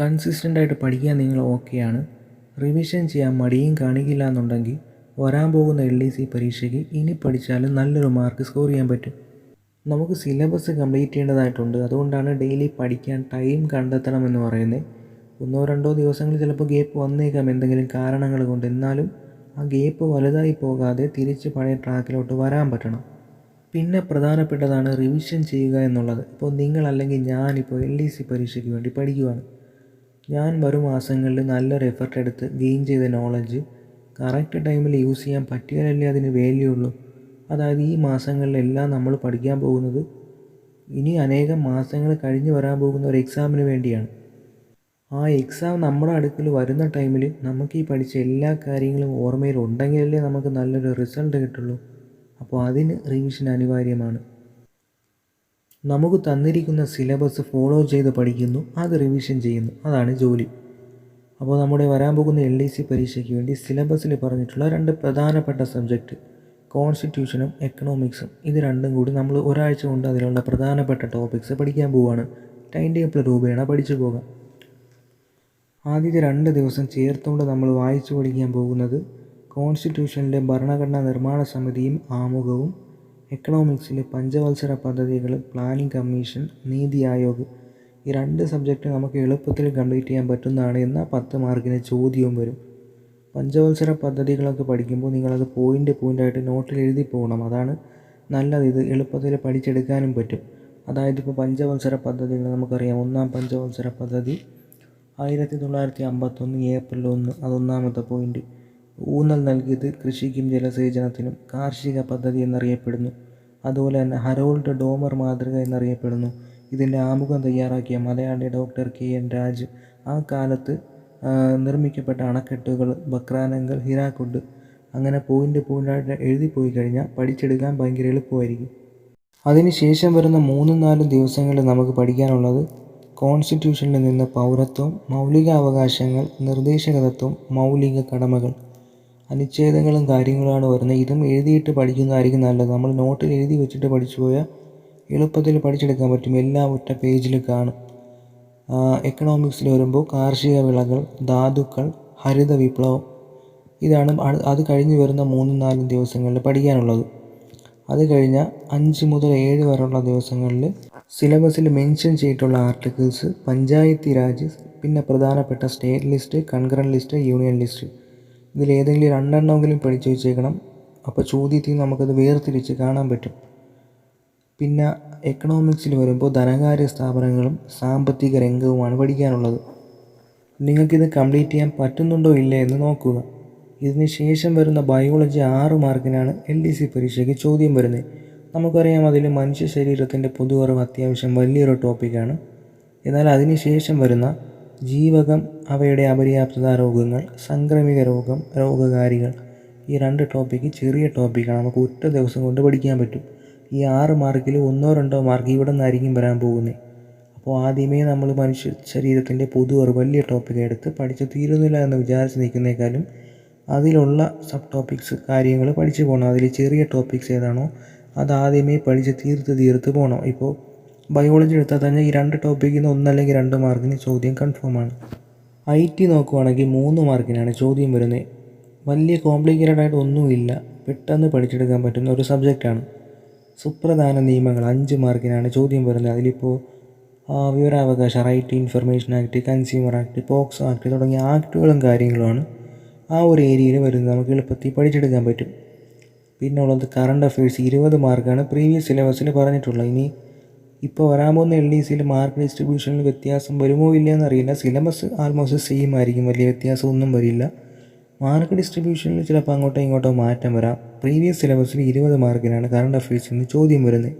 Consistent ആയിട്ട് പഠിക്കാൻ നിങ്ങൾ ഓക്കെയാണ് റിവിഷൻ ചെയ്യാൻ മടിയും കാണിക്കില്ല എന്നുണ്ടെങ്കിൽ വരാൻ പോകുന്ന എൽ ഡി സി പരീക്ഷയ്ക്ക് ഇനി പഠിച്ചാലും നല്ലൊരു മാർക്ക് സ്കോർ ചെയ്യാൻ പറ്റും. നമുക്ക് സിലബസ് കംപ്ലീറ്റ് ചെയ്യേണ്ടതായിട്ടുണ്ട്. അതുകൊണ്ടാണ് ഡെയിലി പഠിക്കാൻ ടൈം കണ്ടെത്തണം എന്ന് പറയുന്നത്. ഒന്നോ രണ്ടോ ദിവസങ്ങൾ ചിലപ്പോൾ ഗ്യാപ്പ് വന്നേക്കാം. എന്തെങ്കിലും കാരണങ്ങൾ കൊണ്ട് എന്നാലും ആ ഗ്യാപ്പ് വലുതായി പോകാതെ തിരിച്ച് പഴയ ട്രാക്കിലോട്ട് വരാൻ പറ്റണം. പിന്നെ പ്രധാനപ്പെട്ടതാണ് റിവിഷൻ ചെയ്യുക എന്നുള്ളത്. ഇപ്പോൾ നിങ്ങൾ അല്ലെങ്കിൽ ഞാനിപ്പോൾ എൽ ഡി സി പരീക്ഷയ്ക്ക് വേണ്ടി പഠിക്കുവാണ്. ഞാൻ വരും മാസങ്ങളിൽ നല്ല എഫർട്ട് എടുത്ത് ഗെയിൻ ചെയ്ത നോളജ് കറക്റ്റ് ടൈമിൽ യൂസ് ചെയ്യാൻ പറ്റിയാലല്ലേ അതിന് വാല്യൂ ഉള്ളൂ. അതായത് ഈ മാസങ്ങളിലെല്ലാം നമ്മൾ പഠിക്കാൻ പോകുന്നത് ഇനി അനേകം മാസങ്ങൾ കഴിഞ്ഞ് വരാൻ പോകുന്ന ഒരു എക്സാമിന് വേണ്ടിയാണ്. ആ എക്സാം നമ്മുടെ അടുക്കൽ വരുന്ന ടൈമിൽ നമുക്ക് ഈ പഠിച്ച എല്ലാ കാര്യങ്ങളും ഓർമ്മയിൽ ഉണ്ടെങ്കിലല്ലേ നമുക്ക് നല്ലൊരു റിസൾട്ട് കിട്ടുള്ളൂ. അപ്പോൾ അതിന് റിവിഷൻ അനിവാര്യമാണ്. നമുക്ക് തന്നിരിക്കുന്ന സിലബസ് ഫോളോ ചെയ്ത് പഠിക്കുന്നു അത് റിവിഷൻ ചെയ്യുന്നു. അതാണ് ജോലി. അപ്പോൾ നമ്മുടെ വരാൻ പോകുന്ന എൽ ഡി സി പരീക്ഷയ്ക്ക് വേണ്ടി സിലബസിൽ പറഞ്ഞിട്ടുള്ള രണ്ട് പ്രധാനപ്പെട്ട സബ്ജക്റ്റ് കോൺസ്റ്റിറ്റ്യൂഷനും എക്കണോമിക്സും. ഇത് രണ്ടും കൂടി നമ്മൾ ഒരാഴ്ച കൊണ്ട് അതിലുള്ള പ്രധാനപ്പെട്ട ടോപ്പിക്സ് പഠിക്കാൻ പോവുകയാണ് ടൈം ടേബിൾ രൂപേണ പഠിച്ചു പോകാം. ആദ്യത്തെ രണ്ട് ദിവസം ചേർത്തുകൊണ്ട് നമ്മൾ വായിച്ചു പഠിക്കാൻ പോകുന്നത് കോൺസ്റ്റിറ്റ്യൂഷനിലെ ഭരണഘടനാ നിർമ്മാണ സമിതിയും ആമുഖവും എക്കണോമിക്സിലെ പഞ്ചവത്സര പദ്ധതികൾ പ്ലാനിംഗ് കമ്മീഷൻ നീതി ആയോഗ് ഈ രണ്ട് സബ്ജക്റ്റ് നമുക്ക് എളുപ്പത്തിൽ കംപ്ലീറ്റ് ചെയ്യാൻ പറ്റുന്നതാണ് എന്നാൽ പത്ത് മാർക്കിന് ചോദ്യവും വരും. പഞ്ചവത്സര പദ്ധതികളൊക്കെ പഠിക്കുമ്പോൾ നിങ്ങളത് പോയിന്റ് പോയിന്റായിട്ട് നോട്ടിൽ എഴുതി പോകണം. അതാണ് നല്ലത്. ഇത് എളുപ്പത്തിൽ പഠിച്ചെടുക്കാനും പറ്റും. അതായത് ഇപ്പോൾ പഞ്ചവത്സര പദ്ധതികൾ നമുക്കറിയാം. ഒന്നാം പഞ്ചവത്സര പദ്ധതി ആയിരത്തി തൊള്ളായിരത്തി അമ്പത്തൊന്ന് ഏപ്രിൽ ഒന്ന് അതൊന്നാമത്തെ പോയിന്റ് ഊന്നൽ നൽകിയത് കൃഷിക്കും ജലസേചനത്തിനും കാർഷിക പദ്ധതി എന്നറിയപ്പെടുന്നു. അതുപോലെ തന്നെ ഹരോൾഡ് ഡോമർ മാതൃക എന്നറിയപ്പെടുന്നു. ഇതിന്റെ ആമുഖം തയ്യാറാക്കിയ Malayali doctor K N Raj ആ കാലത്ത് നിർമ്മിക്കപ്പെട്ട അണക്കെട്ടുകൾ ബക്രാനങ്ങൾ ഹിരാക്കുണ്ട് അങ്ങനെ പോയിന്റ് പോയിന്റായിട്ട് എഴുതി പോയി കഴിഞ്ഞാൽ പഠിച്ചെടുക്കാൻ ഭയങ്കര എളുപ്പമായിരിക്കും. അതിനുശേഷം വരുന്ന മൂന്നും നാലും ദിവസങ്ങളിൽ നമുക്ക് പഠിക്കാനുള്ളത് കോൺസ്റ്റിറ്റ്യൂഷനിൽ നിന്ന് പൗരത്വം മൗലികാവകാശങ്ങൾ നിർദ്ദേശകതത്വം മൗലിക കടമകൾ. അനുച്ഛേദങ്ങളും കാര്യങ്ങളുമാണ് വരുന്നത്. ഇതും എഴുതിയിട്ട് പഠിക്കുന്നതായിരിക്കും നല്ലത്. നമ്മൾ നോട്ടിൽ എഴുതി വെച്ചിട്ട് പഠിച്ചു പോയാൽ എളുപ്പത്തിൽ പഠിച്ചെടുക്കാൻ പറ്റും. എല്ലാം ഒറ്റ പേജിൽ കാണും. എക്കണോമിക്സിൽ വരുമ്പോൾ കാർഷിക വിളകൾ ധാതുക്കൾ ഹരിത വിപ്ലവം ഇതാണ് അത് കഴിഞ്ഞ് വരുന്ന മൂന്നും നാലും ദിവസങ്ങളിൽ പഠിക്കാനുള്ളത്. അത് കഴിഞ്ഞാൽ അഞ്ച് മുതൽ ഏഴ് വരെയുള്ള ദിവസങ്ങളിൽ സിലബസിൽ മെൻഷൻ ചെയ്തിട്ടുള്ള ആർട്ടിക്കിൾസ് പഞ്ചായത്തി രാജ് പിന്നെ പ്രധാനപ്പെട്ട state list concurrent list union list ഇതിൽ ഏതെങ്കിലും രണ്ടെണ്ണമെങ്കിലും പഠിച്ചു വെച്ചേക്കണം. അപ്പോൾ ചോദ്യത്തിൽ നമുക്കത് വേർതിരിച്ച് കാണാൻ പറ്റും. പിന്നെ എക്കണോമിക്സിൽ വരുമ്പോൾ ധനകാര്യ സ്ഥാപനങ്ങളും സാമ്പത്തിക രംഗവുമാണ് പഠിക്കാനുള്ളത്. നിങ്ങൾക്കിത് കംപ്ലീറ്റ് ചെയ്യാൻ പറ്റുന്നുണ്ടോ ഇല്ലേ എന്ന് നോക്കുക. ഇതിന് ശേഷം വരുന്ന ബയോളജി ആറ് മാർക്കിനാണ് എൽ ഡി സി പരീക്ഷയ്ക്ക് ചോദ്യം വരുന്നത്. നമുക്കറിയാം അതിൽ മനുഷ്യ ശരീരത്തിന്റെ പൊതുവറിവ് അത്യാവശ്യം വലിയൊരു ടോപ്പിക്കാണ് എന്നാൽ അതിന് ശേഷം വരുന്ന ജീവകം അവയുടെ അപര്യാപ്തത രോഗങ്ങൾ സംക്രമിക രോഗം രോഗകാരികൾ. ഈ രണ്ട് ടോപ്പിക്ക് ചെറിയ ടോപ്പിക്കാണ് നമുക്ക് ഒറ്റ ദിവസം കൊണ്ട് പഠിക്കാൻ പറ്റും. ഈ ആറ് മാർക്കിൽ ഒന്നോ രണ്ടോ മാർക്ക് ഇവിടെ നിന്നായിരിക്കും വരാൻ പോകുന്നത് അപ്പോൾ ആദ്യമേ നമ്മൾ മനുഷ്യ ശരീരത്തിന്റെ പൊതു ഒരു വലിയ ടോപ്പിക് എടുത്ത് പഠിച്ച് തീരുന്നില്ല എന്ന് വിചാരിച്ച് നിൽക്കുന്നേക്കാളും അതിലുള്ള സബ് ടോപ്പിക്സ് കാര്യങ്ങൾ പഠിച്ചു പോകണം അതിൽ ചെറിയ ടോപ്പിക്സ് ഏതാണോ അത് ആദ്യമേ പഠിച്ച് തീർത്ത് തീർത്ത് പോകണം ഇപ്പോൾ ബയോളജി എടുത്താൽ തന്നെ ഈ രണ്ട് ടോപ്പിക്കിൽ നിന്ന് ഒന്നല്ലെങ്കിൽ രണ്ട് മാർക്കിന് ചോദ്യം കൺഫേം ആണ്. ഐ ടി നോക്കുവാണെങ്കിൽ മൂന്ന് മാർക്കിനാണ് ചോദ്യം വരുന്നത്. വലിയ കോംപ്ലിക്കേറ്റഡ് ആയിട്ട് ഒന്നുമില്ല. പെട്ടെന്ന് പഠിച്ചെടുക്കാൻ പറ്റുന്ന ഒരു സബ്ജക്റ്റാണ് സുപ്രധാന നിയമങ്ങൾ അഞ്ച് മാർക്കിനാണ് ചോദ്യം വരുന്നത്. അതിലിപ്പോൾ വിവരാവകാശ right information act consumer act POCSO act തുടങ്ങിയ ആക്ടുകളും കാര്യങ്ങളുമാണ് ആ ഒരു ഏരിയയിൽ വരുന്നത് നമുക്ക് എളുപ്പത്തിൽ പഠിച്ചെടുക്കാൻ പറ്റും. പിന്നെ ഉള്ളത് കറണ്ട് അഫയേഴ്സ് ഇരുപത് മാർക്കാണ് പ്രീവിയസ് സിലബസിൽ പറഞ്ഞിട്ടുള്ളത്. ഇനി ഇപ്പോൾ വരാൻ പോകുന്ന എൽ ഡി സിയിൽ മാർക്ക് ഡിസ്ട്രിബ്യൂഷനിൽ വ്യത്യാസം വരുമോ ഇല്ലയെന്ന് അറിയില്ല. സിലബസ് ആൾമോസ്റ്റ് സെയിം ആയിരിക്കും. വലിയ വ്യത്യാസമൊന്നും വരില്ല. മാർക്ക് ഡിസ്ട്രിബ്യൂഷനിൽ ചിലപ്പോൾ അങ്ങോട്ടോ ഇങ്ങോട്ടോ മാറ്റം വരാം. പ്രീവിയസ് സിലബസിൽ ഇരുപത് മാർക്കിനാണ് കറണ്ട് അഫയേഴ്സിൽ നിന്ന് ചോദ്യം വരുന്നത്